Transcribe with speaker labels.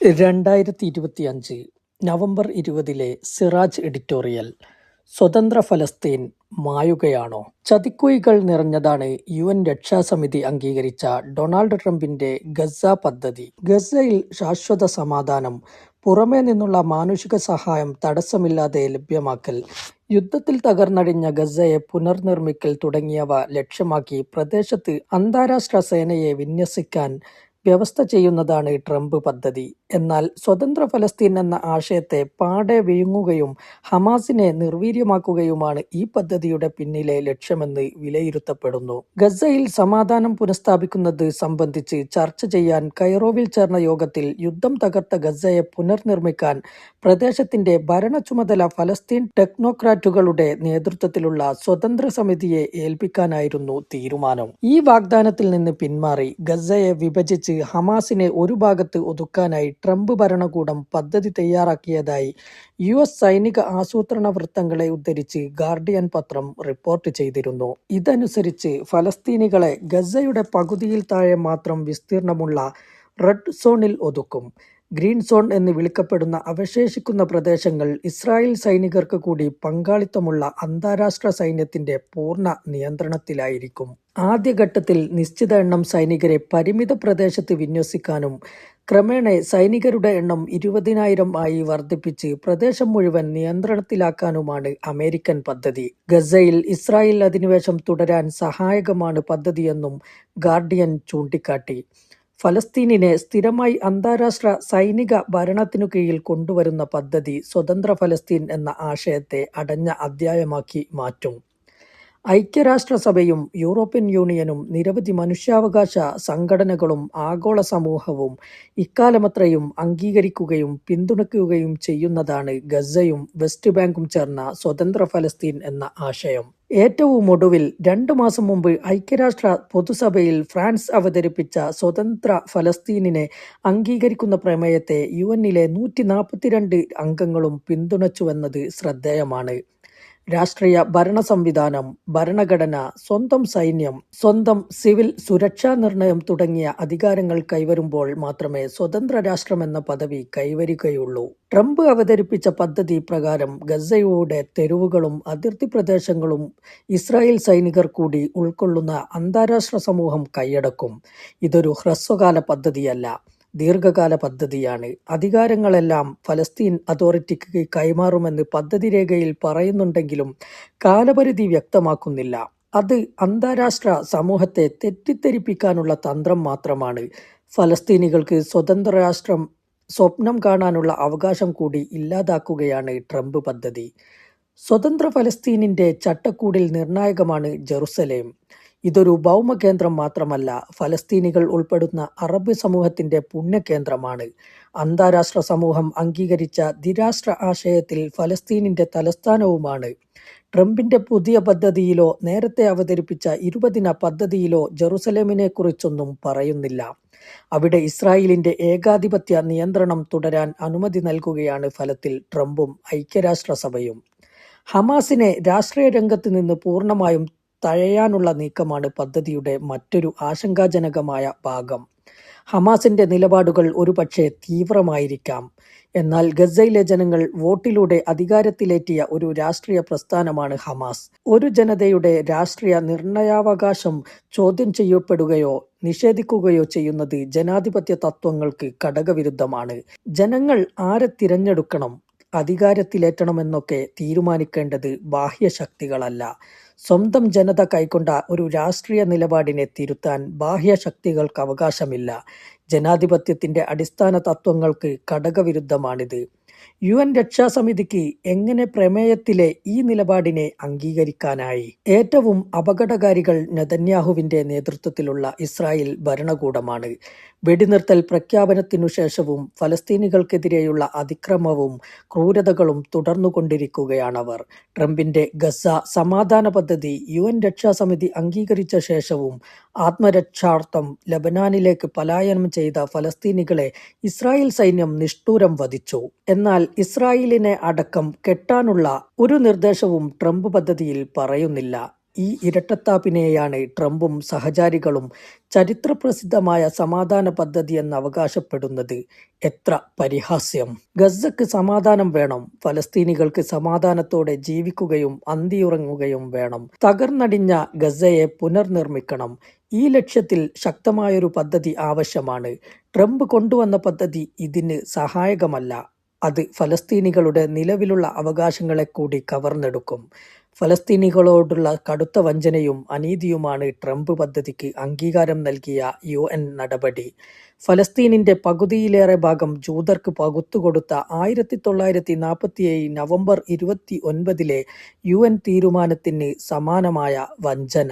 Speaker 1: രണ്ടായിരത്തി ഇരുപത്തി അഞ്ച് നവംബർ ഇരുപതിലെ സിറാജ് എഡിറ്റോറിയൽ സ്വതന്ത്ര ഫലസ്തീൻ മായുകയാണോ? ചതിക്കുഴികൾ നിറഞ്ഞതാണ് യു എൻ രക്ഷാസമിതി അംഗീകരിച്ച ഡൊണാൾഡ് ട്രംപിന്റെ ഗസ പദ്ധതി. ഗസയിൽ ശാശ്വത സമാധാനം പുറമേ നിന്നുള്ള മാനുഷിക സഹായം തടസ്സമില്ലാതെ ലഭ്യമാക്കൽ യുദ്ധത്തിൽ തകർന്നടിഞ്ഞ ഗസയെ പുനർനിർമ്മിക്കൽ തുടങ്ങിയവ ലക്ഷ്യമാക്കി പ്രദേശത്ത് അന്താരാഷ്ട്ര സേനയെ വിന്യസിക്കാൻ വ്യവസ്ഥ ചെയ്യുന്നതാണ് ട്രംപ് പദ്ധതി. എന്നാൽ സ്വതന്ത്ര ഫലസ്തീൻ എന്ന ആശയത്തെ പാടെ വിഴുങ്ങുകയും ഹമാസിനെ നിർവീര്യമാക്കുകയുമാണ് ഈ പദ്ധതിയുടെ പിന്നിലെ ലക്ഷ്യമെന്ന് വിലയിരുത്തപ്പെടുന്നു. ഗസയിൽ സമാധാനം പുനഃസ്ഥാപിക്കുന്നത് സംബന്ധിച്ച് ചർച്ച ചെയ്യാൻ കൈറോവിൽ ചേർന്ന യോഗത്തിൽ യുദ്ധം തകർത്ത ഗസയെ പുനർനിർമ്മിക്കാൻ പ്രദേശത്തിന്റെ ഭരണ ചുമതല ഫലസ്തീൻ ടെക്നോക്രാറ്റുകളുടെ നേതൃത്വത്തിലുള്ള സ്വതന്ത്ര സമിതിയെ ഏൽപ്പിക്കാനായിരുന്നു തീരുമാനം. ഈ വാഗ്ദാനത്തിൽ നിന്ന് പിന്മാറി ഗസയെ വിഭജിച്ച് ഹമാസിനെ ഒരു ഭാഗത്ത് ഒതുക്കാനായി ട്രംപ് ഭരണകൂടം പദ്ധതി തയ്യാറാക്കിയതായി യു എസ് സൈനിക ആസൂത്രണ വൃത്തങ്ങളെ ഉദ്ധരിച്ച് ഗാർഡിയൻ പത്രം റിപ്പോർട്ട് ചെയ്തിരുന്നു. ഇതനുസരിച്ച് ഫലസ്തീനികളെ ഗസയുടെ പകുതിയിൽ താഴെ മാത്രം വിസ്തീർണമുള്ള റെഡ് സോണിൽ ഒതുക്കും. ഗ്രീൻ സോൺ എന്ന് വിളിക്കപ്പെടുന്ന അവശേഷിക്കുന്ന പ്രദേശങ്ങൾ ഇസ്രായേൽ സൈനികർക്ക് കൂടി പങ്കാളിത്തമുള്ള അന്താരാഷ്ട്ര സൈന്യത്തിന്റെ പൂർണ നിയന്ത്രണത്തിലായിരിക്കും. ആദ്യഘട്ടത്തിൽ നിശ്ചിത എണ്ണം സൈനികരെ പരിമിത പ്രദേശത്ത് വിന്യസിക്കാനും ക്രമേണ സൈനികരുടെ എണ്ണം ഇരുപതിനായിരം ആയി വർദ്ധിപ്പിച്ച് പ്രദേശം മുഴുവൻ നിയന്ത്രണത്തിലാക്കാനുമാണ് അമേരിക്കൻ പദ്ധതി. ഗസയിൽ ഇസ്രായേൽ അധിനിവേശം തുടരാൻ സഹായകമാണ് പദ്ധതിയെന്നും ഗാർഡിയൻ ചൂണ്ടിക്കാട്ടി. ഫലസ്തീനിനെ സ്ഥിരമായി അന്താരാഷ്ട്ര സൈനിക ഭരണത്തിനു കീഴിൽ കൊണ്ടുവരുന്ന പദ്ധതി സ്വതന്ത്ര ഫലസ്തീൻ എന്ന ആശയത്തെ അടഞ്ഞ അധ്യായമാക്കി മാറ്റും. ഐക്യരാഷ്ട്രസഭയും യൂറോപ്യൻ യൂണിയനും നിരവധി മനുഷ്യാവകാശ സംഘടനകളും ആഗോള സമൂഹവും ഇക്കാലമത്രയും അംഗീകരിക്കുകയും പിന്തുണയ്ക്കുകയും ചെയ്യുന്നതാണ് ഗസയും വെസ്റ്റ് ബാങ്കും ചേർന്ന സ്വതന്ത്ര ഫലസ്തീൻ എന്ന ആശയം. ഏറ്റവും ഒടുവിൽ രണ്ടു മാസം മുമ്പ് ഐക്യരാഷ്ട്ര പൊതുസഭയിൽ ഫ്രാൻസ് അവതരിപ്പിച്ച സ്വതന്ത്ര ഫലസ്തീനിനെ അംഗീകരിക്കുന്ന പ്രമേയത്തെ യു എന്നിലെ നൂറ്റി നാൽപ്പത്തിരണ്ട് അംഗങ്ങളും പിന്തുണച്ചുവെന്നത് ശ്രദ്ധേയമാണ്. രാഷ്ട്രീയ ഭരണ സംവിധാനം ഭരണഘടന സ്വന്തം സൈന്യം സ്വന്തം സിവിൽ സുരക്ഷാ നിർണയം തുടങ്ങിയ അധികാരങ്ങൾ കൈവരുമ്പോൾ മാത്രമേ സ്വതന്ത്ര രാഷ്ട്രമെന്ന പദവി കൈവരികയുള്ളൂ. ട്രംപ് അവതരിപ്പിച്ച പദ്ധതി പ്രകാരം ഗസയുടെ തെരുവുകളും അതിർത്തി പ്രദേശങ്ങളും ഇസ്രായേൽ സൈനികർ കൂടി ഉൾക്കൊള്ളുന്ന അന്താരാഷ്ട്ര സമൂഹം കൈയടക്കും. ഇതൊരു ഹ്രസ്വകാല പദ്ധതിയല്ല. ദീർഘകാല പദ്ധതിയാണ്. അധികാരങ്ങളെല്ലാം ഫലസ്തീൻ അതോറിറ്റിക്ക് കൈമാറുമെന്ന് പദ്ധതി രേഖയിൽ പറയുന്നുണ്ടെങ്കിലും കാലപരിധി വ്യക്തമാക്കുന്നില്ല. അത് അന്താരാഷ്ട്ര സമൂഹത്തെ തെറ്റിദ്ധരിപ്പിക്കാനുള്ള തന്ത്രം മാത്രമാണ്. ഫലസ്തീനികൾക്ക് സ്വതന്ത്ര രാഷ്ട്രം സ്വപ്നം കാണാനുള്ള അവകാശം കൂടി ഇല്ലാതാക്കുകയാണ് ട്രംപ് പദ്ധതി. സ്വതന്ത്ര ഫലസ്തീനിന്റെ ചട്ടക്കൂടിൽ നിർണായകമാണ് ജെറുസലേം. ഇതൊരു ഭൗമകേന്ദ്രം മാത്രമല്ല ഫലസ്തീനികൾ ഉൾപ്പെടുന്ന അറബ് സമൂഹത്തിന്റെ പുണ്യകേന്ദ്രമാണ്. അന്താരാഷ്ട്ര സമൂഹം അംഗീകരിച്ച ദ്വിരാഷ്ട്ര ആശയത്തിൽ ഫലസ്തീനിന്റെ തലസ്ഥാനവുമാണ്. ട്രംപിന്റെ പുതിയ പദ്ധതിയിലോ നേരത്തെ അവതരിപ്പിച്ച ഇരുപതിന പദ്ധതിയിലോ ജെറുസലേമിനെ കുറിച്ചൊന്നും പറയുന്നില്ല. അവിടെ ഇസ്രായേലിന്റെ ഏകാധിപത്യ നിയന്ത്രണം തുടരാൻ അനുമതി നൽകുകയാണ് ഫലത്തിൽ ട്രംപും ഐക്യരാഷ്ട്രസഭയും. ഹമാസിനെ രാഷ്ട്രീയ രംഗത്ത് നിന്ന് പൂർണമായും തഴയാനുള്ള നീക്കമാണ് പദ്ധതിയുടെ മറ്റൊരു ആശങ്കാജനകമായ ഭാഗം. ഹമാസിന്റെ നിലപാടുകൾ ഒരുപക്ഷെ തീവ്രമായിരിക്കാം. എന്നാൽ ഗസയിലെ ജനങ്ങൾ വോട്ടിലൂടെ അധികാരത്തിലേറ്റിയ ഒരു രാഷ്ട്രീയ പ്രസ്ഥാനമാണ് ഹമാസ്. ഒരു ജനതയുടെ രാഷ്ട്രീയ നിർണയാവകാശം ചോദ്യം ചെയ്യപ്പെടുകയോ നിഷേധിക്കുകയോ ചെയ്യുന്നത് ജനാധിപത്യ തത്വങ്ങൾക്ക് ഘടകവിരുദ്ധമാണ് ജനങ്ങൾ ആരെ തിരഞ്ഞെടുക്കണം? അധികാരത്തിലേറ്റണമെന്നൊക്കെ തീരുമാനിക്കേണ്ടത് ബാഹ്യശക്തികളല്ല. സ്വന്തം ജനത കൈക്കൊണ്ട ഒരു രാഷ്ട്രീയ നിലപാടിനെ തിരുത്താൻ ബാഹ്യശക്തികൾക്ക് അവകാശമില്ല. ജനാധിപത്യത്തിന്റെ അടിസ്ഥാന തത്വങ്ങൾക്ക് ഘടകവിരുദ്ധമാണിത്. യു എൻ രക്ഷാസമിതിക്ക് എങ്ങനെ പ്രമേയത്തിലെ ഈ നിലപാടിനെ അംഗീകരിക്കാനായി? ഏറ്റവും അപകടകാരികൾ നെതന്യാഹുവിന്റെ നേതൃത്വത്തിലുള്ള ഇസ്രായേൽ ഭരണകൂടമാണ്. വെടിനിർത്തൽ പ്രഖ്യാപനത്തിനു ശേഷവും ഫലസ്തീനികൾക്കെതിരെയുള്ള അതിക്രമവും ക്രൂരതകളും തുടർന്നുകൊണ്ടിരിക്കുകയാണവർ. ട്രംപിന്റെ ഗസ സമാധാന പദ്ധതി യു എൻ രക്ഷാസമിതി അംഗീകരിച്ച ശേഷവും ആത്മരക്ഷാർത്ഥം ലബനാനിലേക്ക് പലായനം ചെയ്ത ഫലസ്തീനികളെ ഇസ്രായേൽ സൈന്യം നിഷ്ഠൂരം വധിച്ചു. എന്നാൽ ഇസ്രായേലിനെ അടക്കം കെട്ടാനുള്ള ഒരു നിർദ്ദേശവും ട്രംപ് പദ്ധതിയിൽ പറയുന്നില്ല ഈ ഇരട്ടത്താപ്പിനെയാണ് ട്രംപും സഹചാരികളും ചരിത്രപ്രസിദ്ധമായ സമാധാന പദ്ധതി എന്ന് അവകാശപ്പെടുന്നത്. എത്ര പരിഹാസ്യം! ഗസക്ക് സമാധാനം വേണം. ഫലസ്തീനികൾക്ക് സമാധാനത്തോടെ ജീവിക്കുകയും അന്തിയുറങ്ങുകയും വേണം. തകർന്നടിഞ്ഞ ഗസയെ പുനർനിർമ്മിക്കണം. ഈ ലക്ഷ്യത്തിൽ ശക്തമായൊരു പദ്ധതി ആവശ്യമാണ്. ട്രംപ് കൊണ്ടുവന്ന പദ്ധതി ഇതിന് സഹായകമല്ല. അത് ഫലസ്തീനികളുടെ നിലവിലുള്ള അവകാശങ്ങളെ കൂടി കവർന്നെടുക്കും. ഫലസ്തീനികളോടുള്ള കടുത്ത വഞ്ചനയും അനീതിയുമാണ് ട്രംപ് പദ്ധതിക്ക് അംഗീകാരം നൽകിയ യുഎൻ നടപടി. ഫലസ്തീനിന്റെ പകുതിയിലേറെ ഭാഗം ജൂതർക്ക് പകുത്തുകൊടുത്ത ആയിരത്തി തൊള്ളായിരത്തി നാൽപ്പത്തിയേഴ് നവംബർ ഇരുപത്തി ഒൻപതിലെ യു യുഎൻ തീരുമാനത്തിന് സമാനമായ വഞ്ചന.